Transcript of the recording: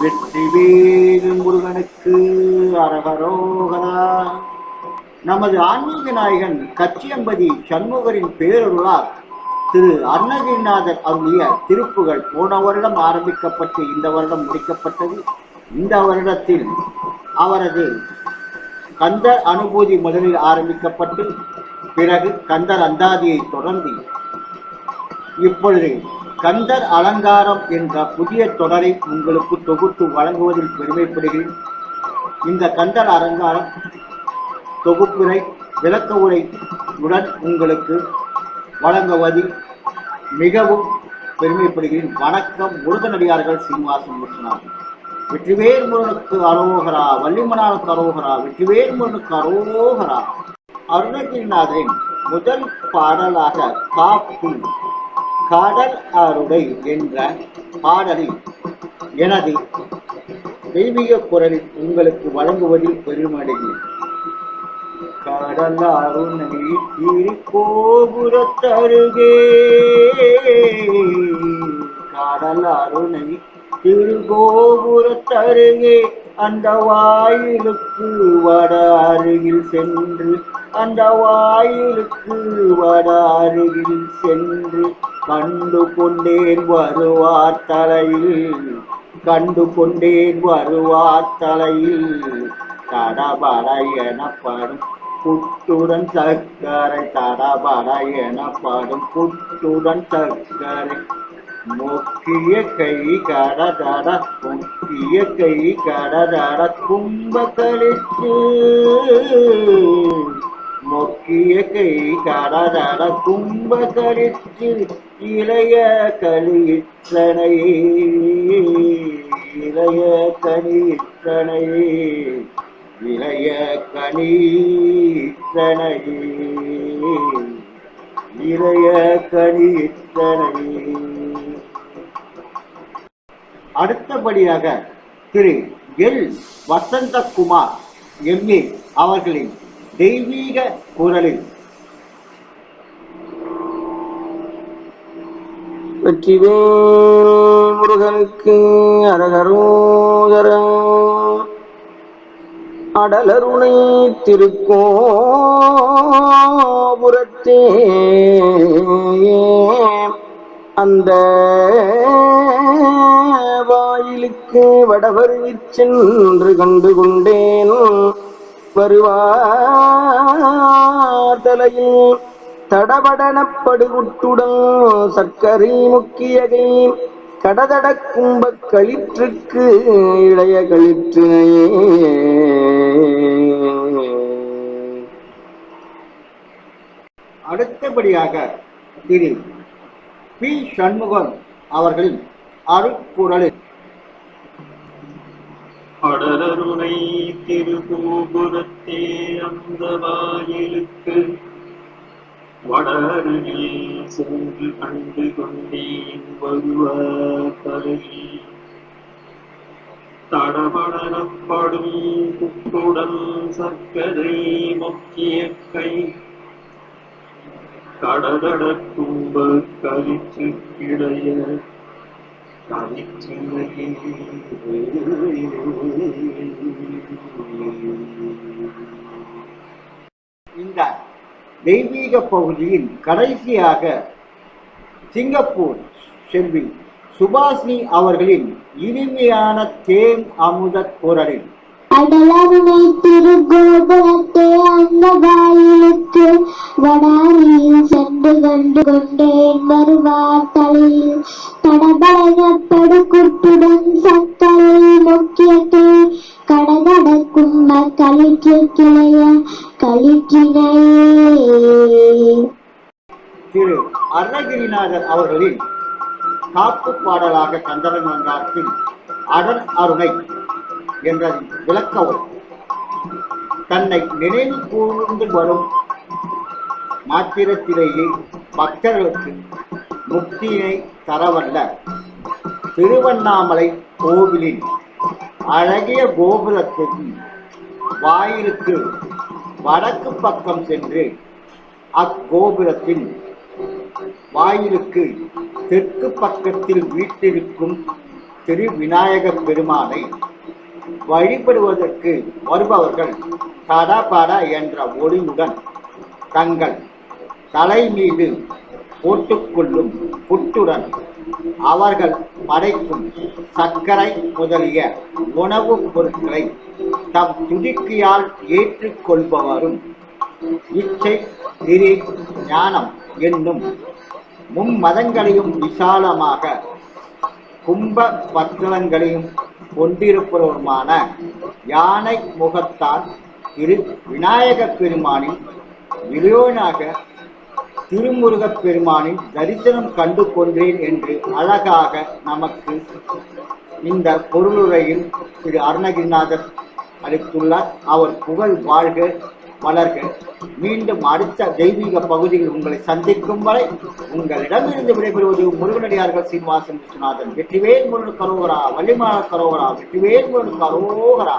வெற்றிவேல் முருகனுக்கு அரகரோகரா நமது ஆன்மீக நாயகன் கச்சியம்பதி சண்முகரின் பேரருளால் திரு அருணகிரிநாதர் அருளிய திருப்புகள் போன வருடம் ஆரம்பிக்கப்பட்டு இந்த வருடம் முடிக்கப்பட்டது. இந்த வருடத்தில் அவரது கந்தர் அனுபூதி முதலில் ஆரம்பிக்கப்பட்டு பிறகு கந்தர் அந்தாதியை தொடர்ந்து இப்பொழுது கந்தர் அலங்காரம் என்ற புதிய தொடரை உங்களுக்கு தொகுத்து வழங்குவதில் பெருமைப்படுகிறேன். இந்த கந்தர் அலங்காரம் தொகுப்புரை விளக்க உரை உடன் உங்களுக்கு வழங்குவதில் மிகவும் பெருமைப்படுகிறேன். வணக்கம் முருகனடியார்கள் சீனிவாசன் விஸ்வநாதன். வெற்றிவேல் முருகனுக்கு அரோகரா வள்ளிமணாளுக்கு அரோகரா வெற்றிவேல் முருகனுக்கு அரோகரா. அருணகிரிநாதரின் முதல் பாடலாக காப்பு கடல் அருடை என்ற பாடலில் எனது தெய்வீக குரலில் உங்களுக்கு வழங்குவதில் பெருமடைகிறேன். கடல் அருணை திருக்கோபுரத்தருகே கடல் அருணை திருகோபுரத்தருகே அந்த வாயிலுக்கு வட அருகில் சென்று அந்த வாயிலுக்கு வட அருகில் சென்று கண்டு கொண்டேன் வருவார் தலையில் கண்டு கொண்டேன் வருவார் தலையில் தடபட எனப்படும் புட்டுடன் சர்க்கரை தடபட எனப்படும் புட்டுடன் சர்க்கரை. மொக்கிய கை கடதட மொக்கிய கை கடதட கும்ப மொக்கிய கை கடதட கும்ப இளைய களித்தனையே இளைய கனித்தனையே இளைய கனித்தனையே இளைய கனித்தனையே அடுத்தபடியாக திரு எல். வசந்தகுமார் எம்ஏ அவர்களின் தெய்வீக குரலில் வெற்றிவே முருகனுக்கு அரகரோதரம் அடலருணை திருக்கோபுரத்தே அந்த வாயிலுக்கு வடவருவிச் சென்று கண்டு கொண்டேன். வருவார் தலையில் தடபடனப்படுகுட்டுடன் சர்க்கரை முக்கியகை கடதட கும்ப களிற்றுக்கு இளைய களிற்றினையே அடுத்தபடியாக திரு பி. சண்முகம் அவர்களின் அருட்குரலில் அடலருணை திருகோபுரத்தே அந்த வாயிலுக்கு வடருகில் சென்று கண்டு கொண்டேன் வருவார் தலையில் தடபடனப்படும் புற்றுடன் சர்க்கரை முக்கிய கை. கடதட கும்ப கலிற்று கிடைய இந்த தெய்வீக பகுதியின் கடைசியாக சிங்கப்பூர் செல்வி சுபாஷினி அவர்களின் இனிமையான தேன் அமுத குரலில் அடலவனை திருகோபுரத்தே அந்த வாயிலுக்கு வடாரியில் சென்று கண்டு கொண்டேன். வருவார் தலையில் தடபழகப்படு குட்டுடன் சத்த திரு அருணகிரிநாதர் அவர்களின் காப்பு பாடலாக கந்தரங்கத்தில் அடல் அருணை என்ற விளக்கவும் தன்னை நினைவு கூர்ந்து வரும் மாத்திரத்திலேயே பக்தர்களுக்கு முக்தியினை தரவல்ல. திருவண்ணாமலை கோவிலின் அழகிய கோபுரத்தின் வாயிலுக்கு வடக்கு பக்கம் சென்று அக்கோபுரத்தின் வாயிலுக்கு தெற்கு பக்கத்தில் வீட்டிருக்கும் திரு விநாயகப் பெருமானை வழிபடுவதற்கு வருபவர்கள் கடபட என்ற ஒளியுடன் தங்கள் தலை மீது போட்டுக்கொள்ளும் புட்டுடன் அவர்கள் படைக்கும் சர்க்கரை முதலிய உணவுப் பொருட்களை தம் துதிக்கையால் ஏற்றுக்கொள்பவரும் இச்சை திரி ஞானம் என்னும் மும்மதங்களையும் விசாலமாக கும்ப பத்திரங்களையும் கொண்டிருப்பவருமான யானை முகத்தால் திரு விநாயகப் பெருமானின் விலையோனாக திருமுருகப் பெருமானின் தரிசனம் கண்டு கொண்டேன் என்று அழகாக நமக்கு இந்த பொருளுரையில் திரு அருணகிரிநாதர் அளித்துள்ளார். அவர் புகழ் வாழ்க வளர்க. மீண்டும் அடுத்த தெய்வீக பகுதியில் உங்களை சந்திக்கும் வரை உங்களிடமிருந்து விடைபெறுவது முருகனடியார்கள் சீனிவாசன் விஸ்வநாதன். வெற்றிவேல் முருகன் கரோகரா வள்ளிமலர் கரோகரா வெற்றிவேல் முருகன் கரோகரா.